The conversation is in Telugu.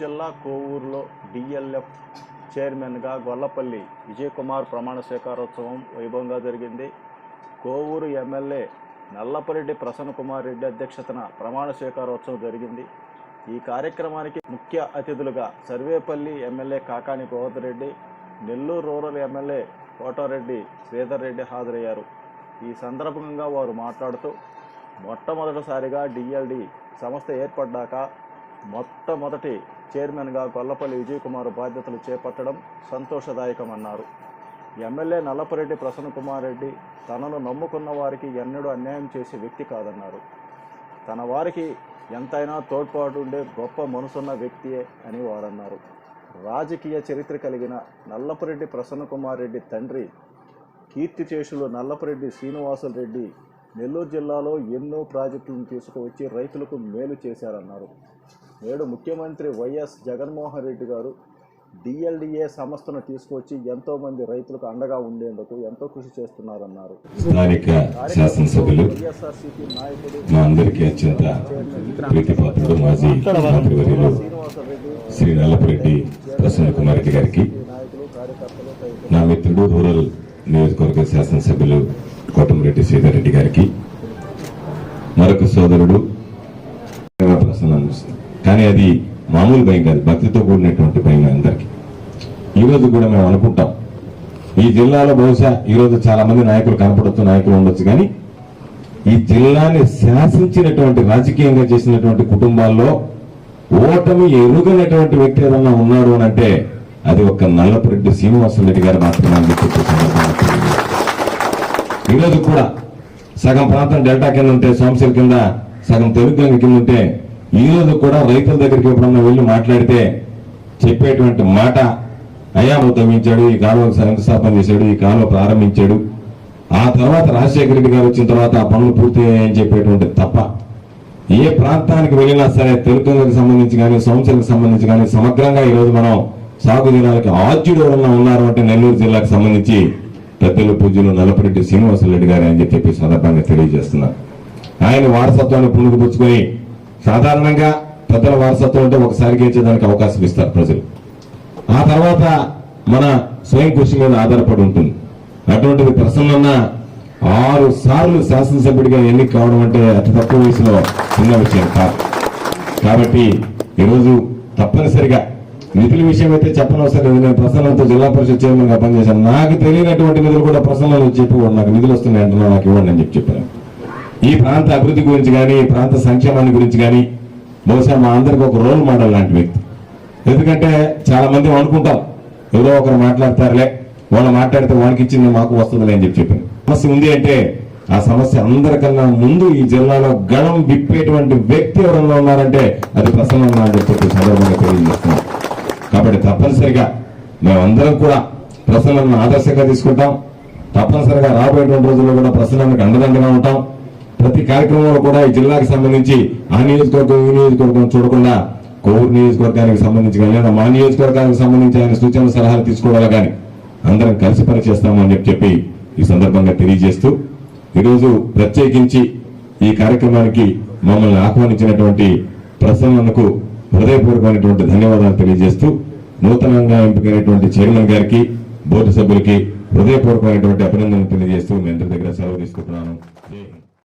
జిల్లా కోవూరులో డిఎల్ఎఫ్ చైర్మన్గా గొల్లపల్లి విజయకుమార్ ప్రమాణ స్వీకారోత్సవం వైభవంగా జరిగింది. కోవూరు ఎమ్మెల్యే నల్లపరెడ్డి ప్రసన్నకుమార్ రెడ్డి అధ్యక్షతన ప్రమాణ స్వీకారోత్సవం జరిగింది. ఈ కార్యక్రమానికి ముఖ్య అతిథులుగా Sarvepalli MLA Kakani Govardhan Reddy Nellore rural MLA Kotareddy Sridhar Reddy హాజరయ్యారు. ఈ సందర్భంగా వారు మాట్లాడుతూ మొట్టమొదటిసారిగా డిఎల్డి సంస్థ ఏర్పడ్డాక మొట్టమొదటి చైర్మన్గా గొల్లపల్లి విజయ్ కుమార్ బాధ్యతలు చేపట్టడం సంతోషదాయకమన్నారు. ఎమ్మెల్యే నల్లపరెడ్డి ప్రసన్న కుమార్ రెడ్డి తనను నమ్ముకున్న వారికి ఎన్నడూ అన్యాయం చేసే వ్యక్తి కాదన్నారు. తన వారికి ఎంతైనా తోడ్పాటు ఉండే గొప్ప మనసున్న వ్యక్తియే అని వారన్నారు. రాజకీయ చరిత్ర కలిగిన నల్లపరెడ్డి ప్రసన్న కుమార్ రెడ్డి తండ్రి కీర్తిచేషులు నల్లపరెడ్డి శ్రీనివాసులు రెడ్డి నెల్లూరు జిల్లాలో ఎన్నో ప్రాజెక్టులను తీసుకువచ్చి రైతులకు మేలు చేశారన్నారు. నేడు ముఖ్యమంత్రి వైఎస్ జగన్మోహన్ రెడ్డి గారు డిఎల్డిఏ సంస్థను తీసుకొచ్చి ఎంతోమంది రైతులకు అండగా ఉండేందుకు ఎంతో కృషి చేస్తున్నారన్నారు. శాసనసభ్యులు మా అందరికీ అత్యంత ప్రీతిపాత్రుడు మాజీ శ్రీ నల్లపరెడ్డి ప్రసన్న కుమార్ రెడ్డి గారికి నా మిత్రుడు రూరల్ నియోజకవర్గ శాసనసభ్యులు కోటమిరెడ్డి సీతారెడ్డి గారికి మరొక సోదరుడు ప్రసన్నం అనిపిస్తుంది కానీ అది మామూలు భయం కాదు భక్తితో కూడినటువంటి భయం అందరికీ. ఈ రోజు కూడా మేము అనుకుంటాం ఈ జిల్లాలో బహుశా ఈ రోజు చాలా మంది నాయకులు కనపడుతున్న నాయకులు ఉండొచ్చు కానీ ఈ జిల్లాని శాసించినటువంటి రాజకీయంగా చేసినటువంటి కుటుంబాల్లో ఓటమి ఎరుగనటువంటి వ్యక్తి ఏదన్నా ఉన్నాడు అని అంటే అది ఒక నల్లపురెడ్డి శ్రీనివాసరెడ్డి గారు మాత్రమే అని చెప్పి ఈరోజు ఈ రోజు కూడా సగం ప్రాంతం డెల్టా కింద ఉంటే సోమశిల కింద సగం తెలుగు కింద ఉంటే ఈ రోజు కూడా రైతుల దగ్గరికి ఎప్పుడన్నా వెళ్ళి మాట్లాడితే చెప్పేటువంటి మాట అయ్యా ఉద్యమించాడు ఈ కాలువకు శంకుస్థాపన చేశాడు ఈ కాలువ ప్రారంభించాడు. ఆ తర్వాత రాజశేఖర రెడ్డి గారు వచ్చిన తర్వాత ఆ పనులు పూర్తయ్యాయని చెప్పేటువంటి తప్ప ఏ ప్రాంతానికి వెళ్ళినా సరే తెలుగుకి సంబంధించి కానీ సంవత్సరాలకు సంబంధించి కానీ సమగ్రంగా ఈ రోజు మనం సాగు దినాలకి ఆద్యుడు ఎవరన్నా ఉన్నారు అంటే నెల్లూరు జిల్లాకు సంబంధించి పెద్దలు పూజలు నల్లపరెడ్డి శ్రీనివాసరెడ్డి గారు అని చెప్పి సందర్భంగా తెలియజేస్తున్నారు ఆయన వారసత్వాన్ని పుణుకుపుచ్చుకొని సాధారణంగా పెద్దల వారసత్వం అంటే ఒకసారి గెలిచేదానికి అవకాశం ఇస్తారు ప్రజలు. ఆ తర్వాత మన స్వయం కృషి మీద ఆధారపడి ఉంటుంది. అటువంటిది ప్రసన్న ఆరు సార్లు శాసనసభ్యుడిగా ఎన్నిక కావడం అంటే అతి తక్కువ వయసులో చిన్న విషయం కాదు. కాబట్టి ఈరోజు తప్పనిసరిగా నిధుల విషయం అయితే చెప్పనవసరం లేదు. నేను ప్రసన్నంతో జిల్లా పరిషత్ చైర్మన్గా పనిచేశాను. నాకు తెలియనటువంటి నిధులు కూడా ప్రసన్నలు చెప్పి నాకు నిధులు వస్తున్నాయి అంటున్నా నాకు ఇవ్వండి అని చెప్పి చెప్పాను. ఈ ప్రాంత అభివృద్ధి గురించి కానీ ఈ ప్రాంత సంక్షేమాన్ని గురించి కానీ బహుశా మా అందరికి ఒక రోల్ మోడల్ లాంటి వ్యక్తి. ఎందుకంటే చాలా మంది అనుకుంటాం ఎవరో ఒకరు మాట్లాడతారులే వాళ్ళు మాట్లాడితే వానికి ఇచ్చింది మాకు వస్తుందిలే అని చెప్పి చెప్పాను. సమస్య ఉంది అంటే ఆ సమస్య అందరికన్నా ముందు ఈ జిల్లాలో గణం విప్పేటువంటి వ్యక్తి ఎవరన్నా ఉన్నారంటే అది ప్రసన్నం అని చెప్పి సందర్భంగా తెలియజేస్తున్నారు కాబట్టి తప్పనిసరిగా మేమందరం కూడా ప్రసన్నలను ఆదర్శంగా తీసుకుంటాం. తప్పనిసరిగా రాబోయేటువంటి రోజుల్లో కూడా ప్రసన్నానికి అండదండగా ఉంటాం. ప్రతి కార్యక్రమంలో కూడా ఈ జిల్లాకు సంబంధించి ఆ నియోజకవర్గం ఈ నియోజకవర్గం చూడకుండా కోవూరు నియోజకవర్గానికి సంబంధించి కానీ లేదా మా నియోజకవర్గానికి సంబంధించి ఆయన సూచనలు సలహాలు తీసుకోవాలి కానీ అందరం కలిసి పనిచేస్తాము అని చెప్పి చెప్పి ఈ సందర్భంగా తెలియజేస్తూ ఈరోజు ప్రత్యేకించి ఈ కార్యక్రమానికి మమ్మల్ని ఆహ్వానించినటువంటి ప్రసన్నకు హృదయపూర్వకమైనటువంటి ధన్యవాదాలు తెలియజేస్తూ నూతనంగా ఎంపికైనటువంటి చైర్మన్ గారికి బోర్డు సభ్యులకి హృదయపూర్వకమైనటువంటి అభినందనలు తెలియజేస్తూ మీ అందరి దగ్గర సెలవు తీసుకుంటున్నాను.